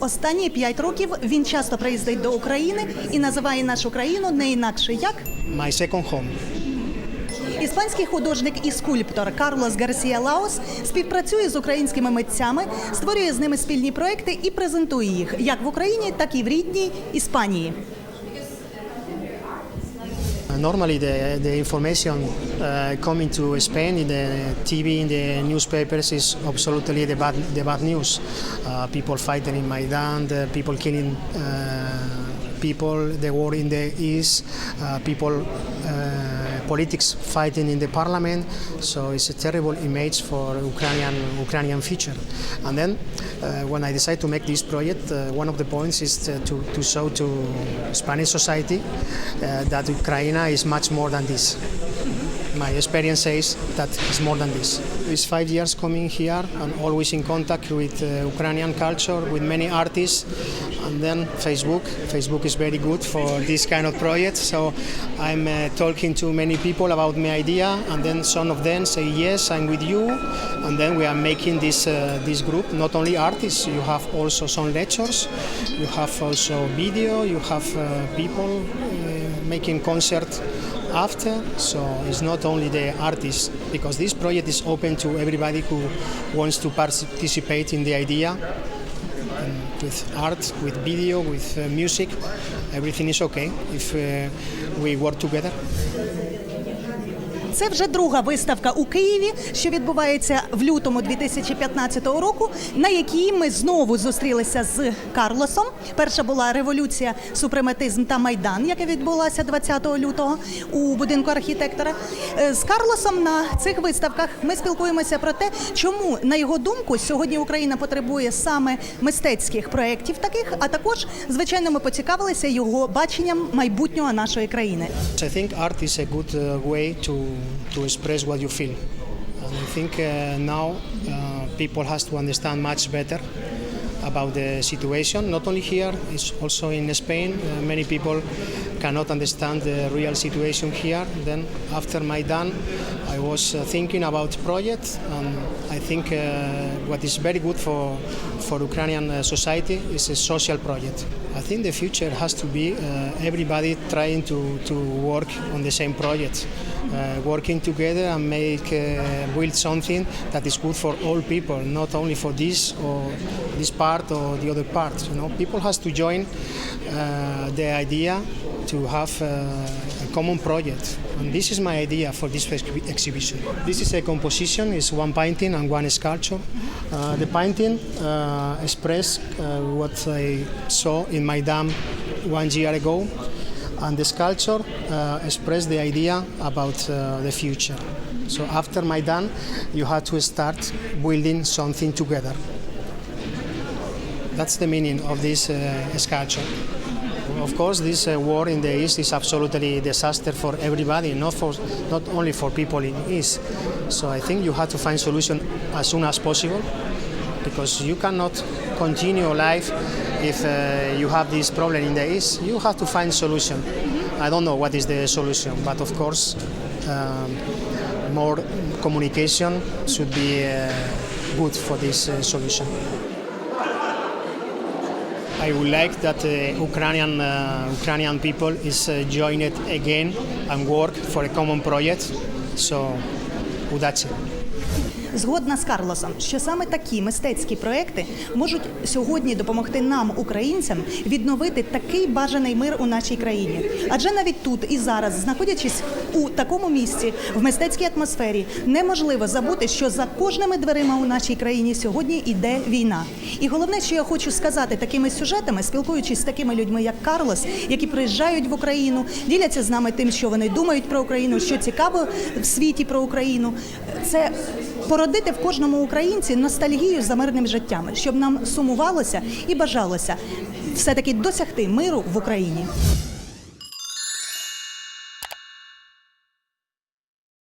Останні п'ять років він часто приїздить до України і називає нашу країну не інакше як My second home. Іспанський художник і скульптор Карлос Гарсія Лаос співпрацює з українськими митцями, створює з ними спільні проекти і презентує їх як в Україні, так і в рідній Іспанії. Uh, Normally, the, the information uh, coming to Spain in the TV, in the newspapers, is absolutely the bad, the bad news. Uh, people fighting in Maidan, the people killing uh, people, the war in the east, uh, people, politics fighting in the parliament. So it's a terrible image for Ukrainian Ukrainian future. And then, uh, when I decided to make this project, uh, one of the points is to, to, show to Spanish society uh, that Ukraine is much more than this. My experience says that it's more than this. It's five years coming here and always in contact with uh, Ukrainian culture, with many artists, and then Facebook. Facebook is very good for this kind of project. So I'm uh, talking to many people about my idea, and then some of them say yes, I'm with you, and then we are making this uh, this group. Not only artists, you have also some lectures, you have also video, you have uh, people uh, making concert after so it's not only the artists because this project is open to everybody who wants to participate in the idea. And with art with video with uh, music everything is okay if uh, we work together Це вже друга виставка у Києві, що відбувається в лютому 2015 року, на якій ми знову зустрілися з Карлосом. Перша була революція, супрематизм та майдан, яка відбулася 20 лютого у будинку архітектора. Е, З Карлосом на цих виставках ми спілкуємося про те, чому на його думку сьогодні Україна потребує саме мистецьких проєктів таких, а також звичайно ми поцікавилися його баченням майбутнього нашої країни. I think art is a good uh, way to, to express what you feel. And I think uh, now uh, people has to understand much better about the situation. Not only here, it's also in Spain. Uh, many people cannot understand the real situation here. Then after Maidan, I was uh, thinking about project, and I think uh, what is very good for for Ukrainian uh, society is a social project. I think the future has to be uh, everybody trying to, to work on the same project, uh, working together and make build something that is good for all people, not only for this or this part or the other part. You know, people has to join uh, the idea to have uh, a common project. And this is my idea for this exhi- exhibition. This is a composition, it's one painting and one sculpture. Uh, the painting uh, express uh, what I saw in my dam one year ago, and the sculpture uh, express the idea about uh, the future. So after Maidan, you had to start building something together. That's the meaning of this uh, sculpture. Of course, this uh, war in the east is absolutely disaster for everybody, not for not only for people in east. So I think you have to find solution as soon as possible, because you cannot continue life if uh, you have this problem in the east. You have to find solution. I don't know what is the solution, but of course, um, more communication should be uh, good for this uh, solution. I would like that uh, Ukrainian uh, Ukrainian people is uh, join it again and work for a common project. So, удачи. Згодна з Карлосом, що саме такі мистецькі проекти можуть сьогодні допомогти нам, українцям, відновити такий бажаний мир у нашій країні. Адже навіть тут і зараз, знаходячись у такому місці, в мистецькій атмосфері, неможливо забути, що за кожними дверима у нашій країні сьогодні йде війна. І головне, що я хочу сказати такими сюжетами, спілкуючись з такими людьми, як Карлос, які приїжджають в Україну, діляться з нами тим, що вони думають про Україну, що цікаво в світі про Україну. Це породити в кожному українці ностальгію за мирним життям, щоб нам сумувалося і бажалося все таки досягти миру в Україні.